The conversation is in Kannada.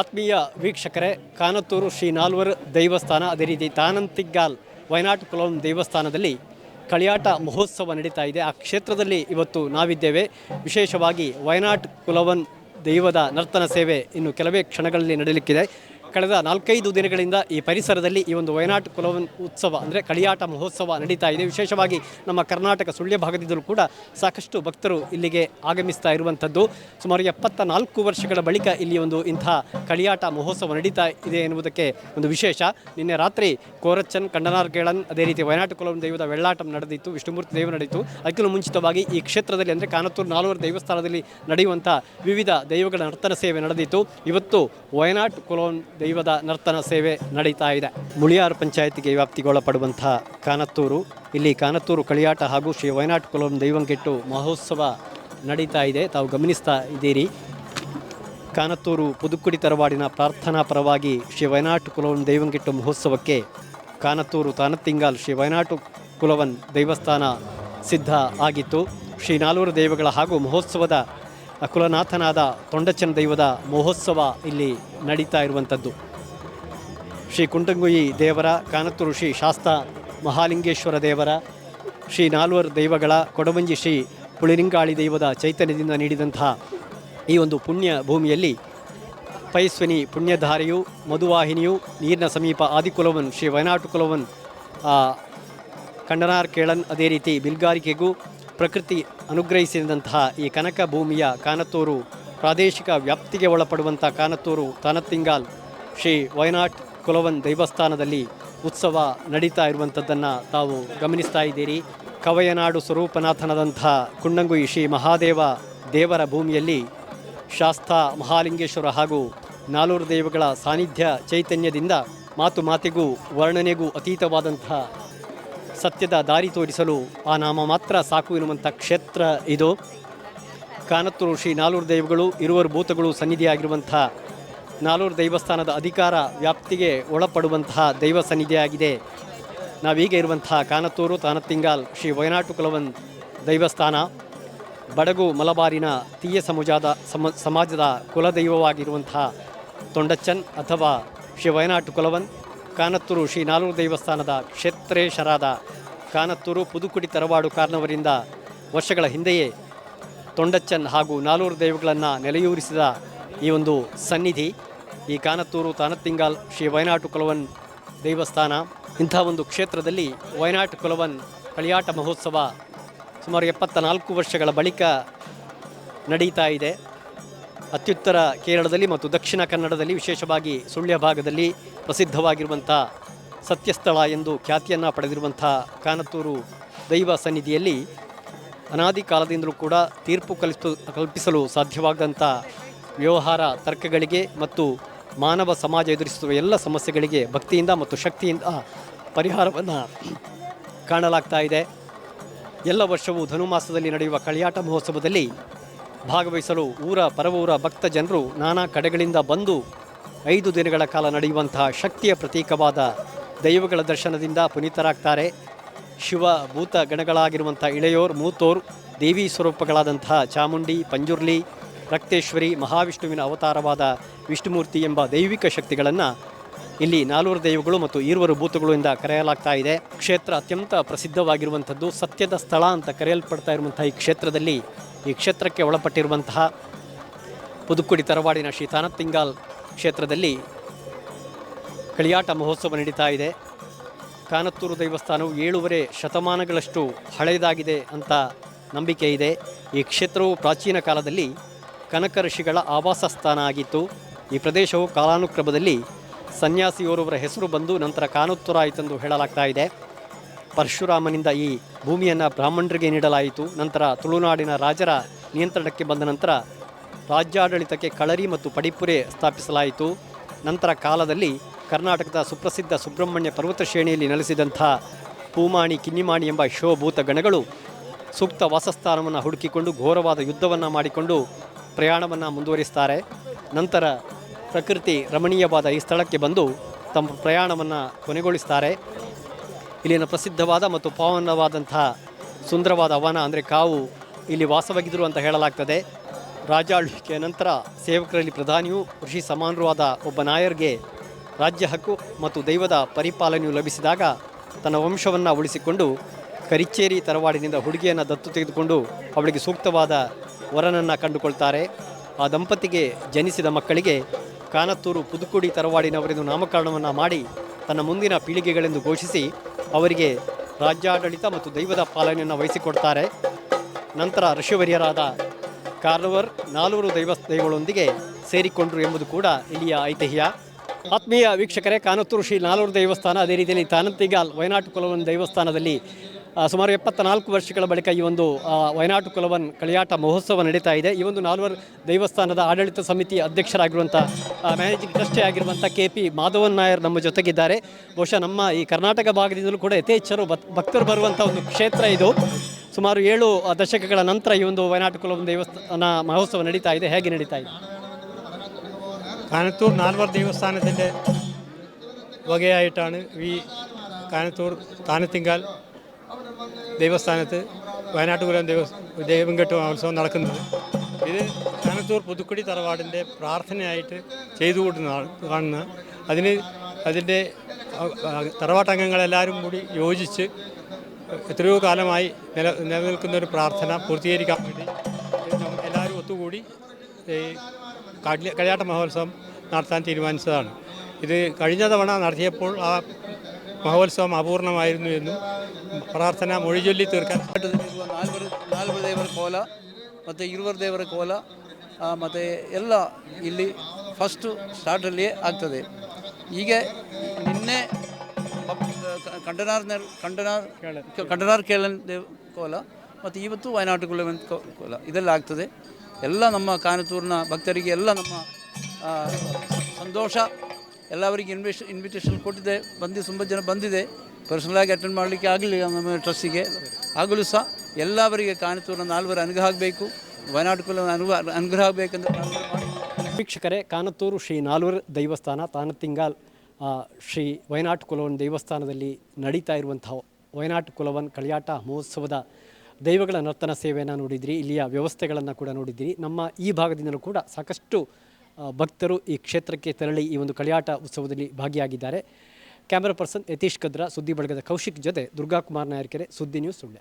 ಆತ್ಮೀಯ ವೀಕ್ಷಕರೇ, ಕಾನತ್ತೂರು ಶ್ರೀ ನಾಲ್ವರ್ ದೇವಸ್ಥಾನ, ಅದೇ ರೀತಿ ತಾನಂತಿಗ್ಗಾಲ್ ವಯನಾಟ್ ಕುಲಂ ದೇವಸ್ಥಾನದಲ್ಲಿ ಕಳಿಯಾಟ ಮಹೋತ್ಸವ ನಡೀತಾ ಇದೆ. ಆ ಕ್ಷೇತ್ರದಲ್ಲಿ ಇವತ್ತು ನಾವಿದ್ದೇವೆ. ವಿಶೇಷವಾಗಿ ವಯನಾಟ್ ಕುಲವನ್ ದೈವದ ನರ್ತನ ಸೇವೆ ಇನ್ನು ಕೆಲವೇ ಕ್ಷಣಗಳಲ್ಲಿ ನಡೆಯಲಿಕ್ಕಿದೆ. ಕಳೆದ ನಾಲ್ಕೈದು ದಿನಗಳಿಂದ ಈ ಪರಿಸರದಲ್ಲಿ ಈ ಒಂದು ವಯನಾಟ್ ಕುಲವನ್ ಉತ್ಸವ, ಅಂದರೆ ಕಳಿಯಾಟ ಮಹೋತ್ಸವ ನಡೀತಾ ಇದೆ. ವಿಶೇಷವಾಗಿ ನಮ್ಮ ಕರ್ನಾಟಕ ಸುಳ್ಯ ಭಾಗದಿಂದಲೂ ಕೂಡ ಸಾಕಷ್ಟು ಭಕ್ತರು ಇಲ್ಲಿಗೆ ಆಗಮಿಸ್ತಾ ಇರುವಂಥದ್ದು. ಸುಮಾರು ಎಪ್ಪತ್ತ ನಾಲ್ಕು ವರ್ಷಗಳ ಬಳಿಕ ಇಲ್ಲಿ ಒಂದು ಇಂಥ ಕಳಿಯಾಟ ಮಹೋತ್ಸವ ನಡೀತಾ ಇದೆ ಎನ್ನುವುದಕ್ಕೆ ಒಂದು ವಿಶೇಷ. ನಿನ್ನೆ ರಾತ್ರಿ ಕೋರಚ್ಚನ್ ಕಂಡನಾರ್ ಕೇಳನ್ ಅದೇ ರೀತಿ ವಯನಾಟ ಕುಲವನ್ ದೈವದ ವೆಳ್ಳಾಟಂ ನಡೆದಿತ್ತು, ವಿಷ್ಣುಮೂರ್ತಿ ದೇವ ನಡೆಯಿತು. ಅದಕ್ಕಿಂತ ಮುಂಚಿತವಾಗಿ ಈ ಕ್ಷೇತ್ರದಲ್ಲಿ, ಅಂದರೆ ಕಾನತ್ತೂರು ನಾಲ್ವರು ದೇವಸ್ಥಾನದಲ್ಲಿ ನಡೆಯುವಂಥ ವಿವಿಧ ದೈವಗಳ ನರ್ತನ ಸೇವೆ ನಡೆದಿತ್ತು. ಇವತ್ತು ವಯನಾಟ್ ಕುಲೋನ್ ದೈವದ ನರ್ತನ ಸೇವೆ ನಡೀತಾ ಇದೆ. ಮುಳಿಯಾರು ಪಂಚಾಯತಿಗೆ ವ್ಯಾಪ್ತಿಗೊಳಪಡುವಂತಹ ಕಾನತ್ತೂರು, ಇಲ್ಲಿ ಕಾನತ್ತೂರು ಕಳಿಯಾಟ ಹಾಗೂ ಶ್ರೀ ವಯನಾಟ್ ಕುಲಂ ದೈವಂಗೆಟ್ಟು ಮಹೋತ್ಸವ ನಡೀತಾ ಇದೆ. ತಾವು ಗಮನಿಸ್ತಾ ಇದ್ದೀರಿ. ಕಾನತ್ತೂರು ಪುದುಕುಡಿ ತರವಾಡಿನ ಪ್ರಾರ್ಥನಾ ಪರವಾಗಿ ಶ್ರೀ ವಯನಾಟ್ ಕುಲವನ್ ದೈವಂಗೆಟ್ಟು ಮಹೋತ್ಸವಕ್ಕೆ ಕಾನತ್ತೂರು ತಾನತ್ತಿಂಗಾಲ್ ಶ್ರೀ ವಯನಾಟು ಕುಲವನ್ ದೇವಸ್ಥಾನ ಸಿದ್ಧ ಆಗಿತ್ತು. ಶ್ರೀ ನಾಲ್ವರು ದೈವಗಳ ಹಾಗೂ ಮಹೋತ್ಸವದ ಕುಲನಾಥನಾದ ತೊಂಡಚನ ದೈವದ ಮಹೋತ್ಸವ ಇಲ್ಲಿ ನಡೀತಾ ಇರುವಂಥದ್ದು. ಶ್ರೀ ಕುಂಟಂಗುಯಿ ದೇವರ, ಕಾನತ್ತೂರು ಶ್ರೀ ಶಾಸ್ತ ಮಹಾಲಿಂಗೇಶ್ವರ ದೇವರ, ಶ್ರೀ ನಾಲ್ವರು ದೈವಗಳ, ಕೊಡವಂಜಿ ಶ್ರೀ ಪುಳಿರಿಂಗಾಳಿ ದೈವದ ಚೈತನ್ಯದಿಂದ ನೀಡಿದಂತಹ ಈ ಒಂದು ಪುಣ್ಯ ಭೂಮಿಯಲ್ಲಿ ಪೈಸ್ವಿನಿ ಪುಣ್ಯಧಾರೆಯು, ಮಧುವಾಹಿನಿಯು, ನೀರಿನ ಸಮೀಪ ಆದಿಕುಲವನ್, ಶ್ರೀ ವಯನಾಟು ಕುಲವನ್ ಕಂಡನಾರ್ ಕೇಳನ್ ಅದೇ ರೀತಿ ಬಿಲ್ಗಾರಿಕೆಗೂ ಪ್ರಕೃತಿ ಅನುಗ್ರಹಿಸಿದಂತಹ ಈ ಕನಕ ಭೂಮಿಯ ಕಾನತ್ತೂರು ಪ್ರಾದೇಶಿಕ ವ್ಯಾಪ್ತಿಗೆ ಒಳಪಡುವಂಥ ಕಾನತ್ತೂರು ತಾನತ್ತಿಂಗಾಲ್ ಶ್ರೀ ವಯನಾಟ್ ಕುಲವನ್ ದೇವಸ್ಥಾನದಲ್ಲಿ ಉತ್ಸವ ನಡೀತಾ ಇರುವಂಥದ್ದನ್ನು ತಾವು ಗಮನಿಸ್ತಾ ಇದ್ದೀರಿ. ಕವಯನಾಡು ಸ್ವರೂಪನಾಥನದಂಥ ಕುಣ್ಣಂಗುಯಿ ಶ್ರೀ ಮಹಾದೇವ ದೇವರ ಭೂಮಿಯಲ್ಲಿ ಶಾಸ್ತ ಮಹಾಲಿಂಗೇಶ್ವರ ಹಾಗೂ ನಾಲ್ವರು ದೇವಗಳ ಸಾನ್ನಿಧ್ಯ ಚೈತನ್ಯದಿಂದ ಮಾತು ಮಾತಿಗೂ ವರ್ಣನೆಗೂ ಅತೀತವಾದಂತಹ ಸತ್ಯದ ದಾರಿ ತೋರಿಸಲು ಆ ನಾಮ ಮಾತ್ರ ಸಾಕು ಎನ್ನುವಂಥ ಕ್ಷೇತ್ರ ಇದು. ಕಾನತ್ತೂರು ಶ್ರೀ ನಾಲ್ವರು ದೈವಗಳು, ಇರುವರು ಭೂತಗಳು ಸನ್ನಿಧಿಯಾಗಿರುವಂಥ ನಾಲ್ವರು ದೈವಸ್ಥಾನದ ಅಧಿಕಾರ ವ್ಯಾಪ್ತಿಗೆ ಒಳಪಡುವಂತಹ ದೈವ ಸನ್ನಿಧಿಯಾಗಿದೆ. ನಾವೀಗ ಇರುವಂತಹ ಕಾನತ್ತೂರು, ತಾನತ್ತಿಂಗಾಲ್, ಶ್ರೀ ವಯನಾಟು ಕುಲವನ್ ದೈವಸ್ಥಾನ, ಬಡಗು ಮಲಬಾರಿನ ತೀಯ ಸಮುಜಾದ ಸಮ, ಸಮಾಜದ ಕುಲದೈವವಾಗಿರುವಂತಹ ತೊಂಡಚ್ಚನ್ ಅಥವಾ ಶ್ರೀ ವಯನಾಟು ಕುಲವನ್ ಕಾನತ್ತೂರು ಶ್ರೀ ನಾಲೂರು ದೇವಸ್ಥಾನದ ಕ್ಷೇತ್ರೇಶರಾದ ಕಾನತ್ತೂರು ಪುದುಕುಡಿ ತರವಾಡು ಕಾರ್ನವರಿಂದ ವರ್ಷಗಳ ಹಿಂದೆಯೇ ತೊಂಡಚ್ಚನ್ ಹಾಗೂ ನಾಲೂರು ದೇವಗಳನ್ನು ನೆಲೆಯೂರಿಸಿದ ಈ ಒಂದು ಸನ್ನಿಧಿ, ಈ ಕಾನತ್ತೂರು ತಾನತ್ತಿಂಗಾಲ್ ಶ್ರೀ ವಯನಾಟು ಕೊಲವನ್ ದೇವಸ್ಥಾನ, ಇಂಥ ಒಂದು ಕ್ಷೇತ್ರದಲ್ಲಿ ವಯನಾಟು ಕೊಲವನ್ ಕಳಿಯಾಟ ಮಹೋತ್ಸವ ಸುಮಾರು ಎಪ್ಪತ್ತ ನಾಲ್ಕು ವರ್ಷಗಳ ಬಳಿಕ ನಡೀತಾ ಇದೆ. ಅತ್ಯುತ್ತರ ಕೇರಳದಲ್ಲಿ ಮತ್ತು ದಕ್ಷಿಣ ಕನ್ನಡದಲ್ಲಿ ವಿಶೇಷವಾಗಿ ಸುಳ್ಯ ಭಾಗದಲ್ಲಿ ಪ್ರಸಿದ್ಧವಾಗಿರುವಂಥ ಸತ್ಯಸ್ಥಳ ಎಂದು ಖ್ಯಾತಿಯನ್ನು ಪಡೆದಿರುವಂಥ ಕಾನತ್ತೂರು ದೈವ ಸನ್ನಿಧಿಯಲ್ಲಿ ಅನಾದಿ ಕಾಲದಿಂದಲೂ ಕೂಡ ತೀರ್ಪು ಕಲಿಸು ಕಲ್ಪಿಸಲು ಸಾಧ್ಯವಾದಂಥ ವ್ಯವಹಾರ, ತರ್ಕಗಳಿಗೆ ಮತ್ತು ಮಾನವ ಸಮಾಜ ಎದುರಿಸುವ ಎಲ್ಲ ಸಮಸ್ಯೆಗಳಿಗೆ ಭಕ್ತಿಯಿಂದ ಮತ್ತು ಶಕ್ತಿಯಿಂದ ಪರಿಹಾರವನ್ನು ಕಾಣಲಾಗ್ತಾ ಇದೆ. ಎಲ್ಲ ವರ್ಷವೂ ಧನುಮಾಸದಲ್ಲಿ ನಡೆಯುವ ಕಳಿಯಾಟ ಮಹೋತ್ಸವದಲ್ಲಿ ಭಾಗವಹಿಸಲು ಊರ ಪರವೂರ ಭಕ್ತ ಜನರು ನಾನಾ ಕಡೆಗಳಿಂದ ಬಂದು ಐದು ದಿನಗಳ ಕಾಲ ನಡೆಯುವಂತಹ ಶಕ್ತಿಯ ಪ್ರತೀಕವಾದ ದೈವಗಳ ದರ್ಶನದಿಂದ ಪುನೀತರಾಗ್ತಾರೆ. ಶಿವ ಭೂತ ಗಣಗಳಾಗಿರುವಂಥ ಇಳೆಯೋರ್, ಮೂತೋರ್, ದೇವಿ ಸ್ವರೂಪಗಳಾದಂತಹ ಚಾಮುಂಡಿ, ಪಂಜುರ್ಲಿ, ರಕ್ತೇಶ್ವರಿ, ಮಹಾವಿಷ್ಣುವಿನ ಅವತಾರವಾದ ವಿಷ್ಣುಮೂರ್ತಿ ಎಂಬ ದೈವಿಕ ಶಕ್ತಿಗಳನ್ನು ಇಲ್ಲಿ ನಾಲ್ವರು ದೈವಗಳು ಮತ್ತು ಈರುವರು ಭೂತಗಳು ಇಂದ ಕರೆಯಲಾಗ್ತಾ ಇದೆ. ಕ್ಷೇತ್ರ ಅತ್ಯಂತ ಪ್ರಸಿದ್ಧವಾಗಿರುವಂಥದ್ದು ಸತ್ಯದ ಸ್ಥಳ ಅಂತ ಕರೆಯಲ್ಪಡ್ತಾ ಇರುವಂತಹ ಈ ಕ್ಷೇತ್ರದಲ್ಲಿ ಈ ಕ್ಷೇತ್ರಕ್ಕೆ ಒಳಪಟ್ಟಿರುವಂತಹ ಪುದುಕುಡಿ ತರವಾಡಿನ ಶ್ರೀ ತಾನತ್ತಿಂಗಾಲ್ ಕ್ಷೇತ್ರದಲ್ಲಿ ಕಳಿಯಾಟ ಮಹೋತ್ಸವ ನಡೀತಾ ಇದೆ. ಕಾನತ್ತೂರು ದೇವಸ್ಥಾನವು ಏಳೂವರೆ ಶತಮಾನಗಳಷ್ಟು ಹಳೆಯದಾಗಿದೆ ಅಂತ ನಂಬಿಕೆ ಇದೆ. ಈ ಕ್ಷೇತ್ರವು ಪ್ರಾಚೀನ ಕಾಲದಲ್ಲಿ ಕನಕ ಋಷಿಗಳ ಆವಾಸ ಸ್ಥಾನ ಆಗಿತ್ತು. ಈ ಪ್ರದೇಶವು ಕಾಲಾನುಕ್ರಮದಲ್ಲಿ ಸನ್ಯಾಸಿಯೋರ್ವರ ಹೆಸರು ಬಂದು ನಂತರ ಕಾನತ್ತೂರ ಆಯಿತೆಂದು ಹೇಳಲಾಗ್ತಾ ಇದೆ. ಪರಶುರಾಮನಿಂದ ಈ ಭೂಮಿಯನ್ನು ಬ್ರಾಹ್ಮಣರಿಗೆ ನೀಡಲಾಯಿತು. ನಂತರ ತುಳುನಾಡಿನ ರಾಜರ ನಿಯಂತ್ರಣಕ್ಕೆ ಬಂದ ನಂತರ ರಾಜ್ಯಾಡಳಿತಕ್ಕೆ ಕಳರಿ ಮತ್ತು ಪಡಿಪುರೆ ಸ್ಥಾಪಿಸಲಾಯಿತು. ನಂತರ ಕಾಲದಲ್ಲಿ ಕರ್ನಾಟಕದ ಸುಪ್ರಸಿದ್ಧ ಸುಬ್ರಹ್ಮಣ್ಯ ಪರ್ವತ ಶ್ರೇಣಿಯಲ್ಲಿ ನೆಲೆಸಿದಂಥ ಪೂಮಾಣಿ, ಕಿನ್ನಿಮಾಣಿ ಎಂಬ ಶೋಭೂತ ಗಣಗಳು ಸೂಕ್ತ ವಾಸಸ್ಥಾನವನ್ನು ಹುಡುಕಿಕೊಂಡು ಘೋರವಾದ ಯುದ್ಧವನ್ನು ಮಾಡಿಕೊಂಡು ಪ್ರಯಾಣವನ್ನು ಮುಂದುವರಿಸ್ತಾರೆ. ನಂತರ ಪ್ರಕೃತಿ ರಮಣೀಯವಾದ ಈ ಸ್ಥಳಕ್ಕೆ ಬಂದು ತಮ್ಮ ಪ್ರಯಾಣವನ್ನು ಕೊನೆಗೊಳಿಸ್ತಾರೆ. ಇಲ್ಲಿನ ಪ್ರಸಿದ್ಧವಾದ ಮತ್ತು ಪಾವನವಾದಂತಹ ಸುಂದರವಾದ ವನ ಅಂದರೆ ಕಾವು, ಇಲ್ಲಿ ವಾಸವಾಗಿದ್ದರು ಅಂತ ಹೇಳಲಾಗ್ತದೆ. ರಾಜಾಳ್ವಿಕೆಯ ನಂತರ ಸೇವಕರಲ್ಲಿ ಪ್ರಧಾನಿಯೂ, ಋಷಿ ಸಮಾನರೂ ಆದ ಒಬ್ಬ ನಾಯರ್ಗೆ ರಾಜ್ಯ ಹಕ್ಕು ಮತ್ತು ದೈವದ ಪರಿಪಾಲನೆಯು ಲಭಿಸಿದಾಗ ತನ್ನ ವಂಶವನ್ನು ಉಳಿಸಿಕೊಂಡು ಕರಿಚೇರಿ ತರವಾಡಿನಿಂದ ಹುಡುಗಿಯನ್ನು ದತ್ತು ತೆಗೆದುಕೊಂಡು ಅವಳಿಗೆ ಸೂಕ್ತವಾದ ವರನನ್ನು ಕಂಡುಕೊಳ್ತಾರೆ. ಆ ದಂಪತಿಗೆ ಜನಿಸಿದ ಮಕ್ಕಳಿಗೆ ಕಾನತ್ತೂರು ಪುದುಕುಡಿ ತರವಾಡಿನವರೆಂದು ನಾಮಕರಣವನ್ನು ಮಾಡಿ ತನ್ನ ಮುಂದಿನ ಪೀಳಿಗೆಗಳೆಂದು ಘೋಷಿಸಿ ಅವರಿಗೆ ರಾಜ್ಯಾಡಳಿತ ಮತ್ತು ದೈವದ ಪಾಲನೆಯನ್ನು ವಹಿಸಿಕೊಡ್ತಾರೆ. ನಂತರ ಋಷಿವರ್ಯರಾದ ಕಾರ್ಲವರ್ ನಾಲ್ವರು ದೈವ ದೈವಗಳೊಂದಿಗೆ ಸೇರಿಕೊಂಡರು ಎಂಬುದು ಕೂಡ ಇಲ್ಲಿಯ ಐತಿಹ್ಯ. ಆತ್ಮೀಯ ವೀಕ್ಷಕರೇ, ಕಾನತ್ತೂರು ಶ್ರೀ ನಾಲ್ವರು ದೇವಸ್ಥಾನ ಅದೇ ರೀತಿಯಲ್ಲಿ ತಾನಂತಿಗಾಲ್ ವಯನಾಟು ಕುಲವನ್ ದೇವಸ್ಥಾನದಲ್ಲಿ ಸುಮಾರು ಎಪ್ಪತ್ತ ನಾಲ್ಕು ವರ್ಷಗಳ ಬಳಿಕ ಈ ಒಂದು ಆ, ವಯನಾಟು ಕುಲವನ್ ಕಳಿಯಾಟ ಮಹೋತ್ಸವ ನಡೀತಾ ಇದೆ ಈ ಒಂದು ನಾಲ್ವರು ದೇವಸ್ಥಾನದ ಆಡಳಿತ ಸಮಿತಿ ಅಧ್ಯಕ್ಷರಾಗಿರುವಂಥ ಮ್ಯಾನೇಜಿಂಗ್ ಟ್ರಸ್ಟಿ ಆಗಿರುವಂಥ ಕೆ ಪಿ ಮಾಧವನ್ ನಾಯರ್ ನಮ್ಮ ಜೊತೆಗಿದ್ದಾರೆ ಬಹುಶಃ ನಮ್ಮ ಈ ಕರ್ನಾಟಕ ಭಾಗದಿಂದಲೂ ಕೂಡ ಯಥೇಚ್ಛರು ಭಕ್- ಭಕ್ತರು ಬರುವಂಥ ಒಂದು ಕ್ಷೇತ್ರ ಇದು ಸುಮಾರು ಏಳು ದಶಕಗಳ ನಂತರ ಈ ಒಂದು ವಯನಾಟು ಕುಲವನ್ ದೇವಸ್ಥಾನ ಮಹೋತ್ಸವ ನಡೀತಾ ಇದೆ ಹೇಗೆ ನಡೀತಾ ಇದೆ കാനത്തൂർ നാൽവർ ദേവസ്ഥാനത്തിൻ്റെ വകയായിട്ടാണ് ഈ കാനത്തൂർ താനത്തിങ്കാൽ ദേവസ്ഥാനത്ത് വയനാട്ടുകുലം ദൈവം ദൈവംകെട്ട് മഹോത്സവം നടക്കുന്നത്. ഇത് ചാനത്തൂർ പുതുക്കുടി തറവാടിന്റെ പ്രാർത്ഥനയായിട്ട് ചെയ്തു കൂട്ടുന്നതാണ് കാണുന്ന. അതിന് അതിന്റെ തറവാട്ടംഗങ്ങളെല്ലാവരും കൂടി യോജിച്ച് എത്രയോ കാലമായി നില നിലനിൽക്കുന്ന ഒരു പ്രാർത്ഥന പൂർത്തീകരിക്കാൻ വേണ്ടി എല്ലാവരും ഒത്തുകൂടി ഈ കളിയാട്ട മഹോത്സവം നടത്താൻ തീരുമാനിച്ചതാണ്. ഇത് കഴിഞ്ഞ തവണ നടത്തിയപ്പോൾ ആ മഹോത്സവം അപൂർണമായിരുന്നു എന്നും പ്രാർത്ഥന മൊഴിചൊല്ലി തീർക്കാൻ ಆಟದಲ್ಲಿರುವ ನಾಲ್ವರು ನಾಲ್ವರು ದೇವರ ಕೋಲ ಮತ್ತು ಇರುವರು ದೇವರ ಕೋಲ ಮತ್ತು ಎಲ್ಲ ಇಲ್ಲಿ ಫಸ್ಟು ಸ್ಟಾರ್ಟಲ್ಲಿಯೇ ಆಗ್ತದೆ ಈಗ ನಿನ್ನೆ ಬಪ್- ಕ- ಕಂಡನಾರ್ ನೆರ್- ಕಂಡನಾರ್ ಕಂಡನಾರ್ ಕೇಳನ್ ದೇವ್ ಕೋಲ ಮತ್ತು ಇವತ್ತು ವಯನಾಟು ಕುಲವೆಂತ ಕೋ- ಕೋಲ ಇದೆಲ್ಲ ಆಗ್ತದೆ ಎಲ್ಲ ನಮ್ಮ ಕಾನತೂರಿನ ಭಕ್ತರಿಗೆ ಎಲ್ಲ ನಮ್ಮ ಆ, ಸಂತೋಷ ಎಲ್ಲವರಿಗೆ ಇನ್ವಿಷ್ ಇನ್ವಿಟೇಷನ್ ಕೊಟ್ಟಿದೆ ಬಂದು ತುಂಬ ಜನ ಬಂದಿದೆ ಪರ್ಸನಲಾಗಿ ಅಟೆಂಡ್ ಮಾಡಲಿಕ್ಕೆ ಆಗಲಿಲ್ಲ ನಮ್ಮ ಟ್ರಸ್ಟಿಗೆ ಆಗಲೂ ಸಹ ಎಲ್ಲವರಿಗೆ ಕಾನತೂರಿನ ನಾಲ್ವರು ಅನುಗ್ರಹ ಆಗಬೇಕು. ವಯನಾಡು ಕುಲ ಅನುಗ್ರಹ ಅನುಗ್ರಹ ಮಾಡಿ. ವೀಕ್ಷಕರೇ, ಕಾನತ್ತೂರು ಶ್ರೀ ನಾಲ್ವರ್ ದೇವಸ್ಥಾನ, ತಾನತಿಂಗಾಲ್ ಶ್ರೀ ವಯನಾಟ್ ಕುಲವನ್ ದೇವಸ್ಥಾನದಲ್ಲಿ ನಡೀತಾ ಇರುವಂತಹ ವಯನಾಟ್ ಕುಲವನ್ ಕಳಿಯಾಟ ಮಹೋತ್ಸವದ ದೈವಗಳ ನರ್ತನ ಸೇವೆಯನ್ನು ನೋಡಿದ್ರಿ, ಇಲ್ಲಿಯ ವ್ಯವಸ್ಥೆಗಳನ್ನು ಕೂಡ ನೋಡಿದ್ರಿ. ನಮ್ಮ ಈ ಭಾಗದಿಂದಲೂ ಕೂಡ ಸಾಕಷ್ಟು ಭಕ್ತರು ಈ ಕ್ಷೇತ್ರಕ್ಕೆ ತೆರಳಿ ಈ ಒಂದು ಕಳಿಯಾಟ ಉತ್ಸವದಲ್ಲಿ ಭಾಗಿಯಾಗಿದ್ದಾರೆ. ಕ್ಯಾಮರಾ ಪರ್ಸನ್ ಯತೀಶ್ ಕದ್ರಾ ಸುದ್ದಿ ಬಳಗದ ಕೌಶಿಕ್ ಜೊತೆ ದುರ್ಗಾಕುಮಾರ್ ನಾಯರ್ಕೆರೆ ಸುದ್ದಿ ನ್ಯೂಸ್ ಸುಳ್ಯ.